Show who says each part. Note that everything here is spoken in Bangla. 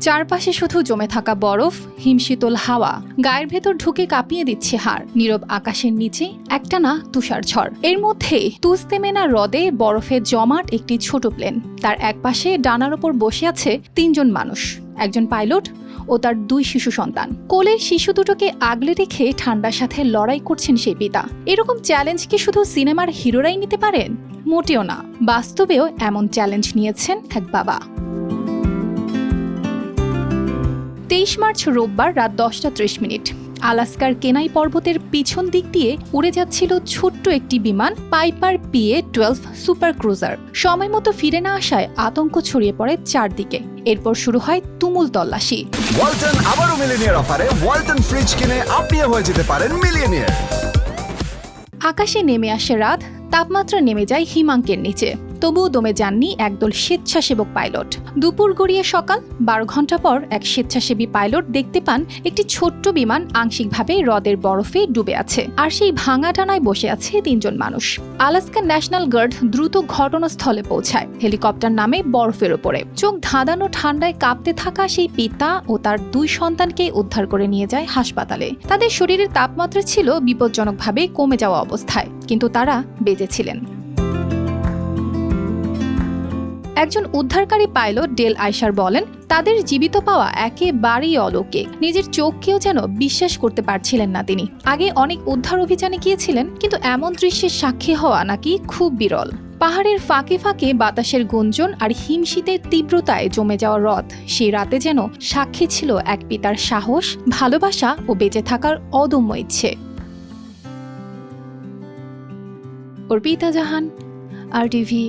Speaker 1: চারপাশে শুধু জমে থাকা বরফ, হিমশীতল হাওয়া, গায়ের ভেতর ঢুকে কাঁপিয়ে দিচ্ছে হাড়। নীরব আকাশের নিচে একটানা তুষার ঝড়। এর মধ্যে তুস্তেমেনা হ্রদে বরফে জমাট একটি ছোট প্লেন। তার একপাশে ডানার ওপর বসে আছে তিনজন মানুষ, একজন পাইলট ও তার দুই শিশু সন্তান। কোলের শিশু দুটোকে আগলে রেখে ঠান্ডার সাথে লড়াই করছেন সেই পিতা। এরকম চ্যালেঞ্জ কি শুধু সিনেমার হিরোরাই নিতে পারেন? মোটেও না। বাস্তবেও এমন চ্যালেঞ্জ নিয়েছেন এক বাবা। তেইশ মার্চ রোববার রাত দশটা ত্রিশ মিনিট। আলাস্কার কেনাই পর্বতের পিছন দিক দিয়ে উড়ে যাচ্ছিল ছোট্ট একটি বিমান Piper PA twelve super cruiser. সময় মতো ফিরে না আসায় আতঙ্ক ছড়িয়ে পড়ে চারদিকে। এরপর শুরু হয় তুমুল তল্লাশি।
Speaker 2: ওয়ালটন আবারও মিলিনিয়ার অফারে। ওয়ালটন ফ্রিজ কিনে আপনিও হয়ে যেতে পারেন মিলিয়নিয়ার।
Speaker 1: আকাশে নেমে আসে রাত তাপমাত্রা নেমে যায় হিমাঙ্কের নিচে। তবুও দমে যাননি একদল স্বেচ্ছাসেবক পাইলট। দুপুর গড়িয়ে সকাল, বারো ঘণ্টা পর এক স্বেচ্ছাসেবী পাইলট দেখতে পান একটি ছোট্ট বিমান আংশিকভাবে হ্রদের বরফে ডুবে আছে আর সেই ভাঙা টানায় বসে আছে তিনজন মানুষ। আলাস্কা ন্যাশনাল গার্ড দ্রুত ঘটনাস্থলে পৌঁছায়, হেলিকপ্টার নামে বরফের ওপরে। চোখ ধাঁধানো ঠান্ডায় কাঁপতে থাকা সেই পিতা ও তার দুই সন্তানকে উদ্ধার করে নিয়ে যায় হাসপাতালে। তাদের শরীরের তাপমাত্রা ছিল বিপজ্জনকভাবে কমে যাওয়া অবস্থায়, কিন্তু তারা বেঁচেছিলেন একজন উদ্ধারকারী পাইলট ডেল আইসার বলেন, তাদের জীবিত পাওয়া একেবারেই অলৌকিক। নিজের চোখকেও যেন বিশ্বাস করতে পারছিলেন না তিনি। আগে অনেক উদ্ধার অভিযানে গিয়েছিলেন, কিন্তু এমন দৃশ্যের সাক্ষী হওয়া নাকি খুব বিরল। পাহাড়ের ফাঁকে ফাঁকে বাতাসের গুঞ্জন আর হিমশীতের তীব্রতায় জমে যাওয়া রথ, সেই রাতে যেন সাক্ষী ছিল এক পিতার সাহস, ভালোবাসা ও বেঁচে থাকার অদম্য ইচ্ছে। Arpita Jahan, R TV.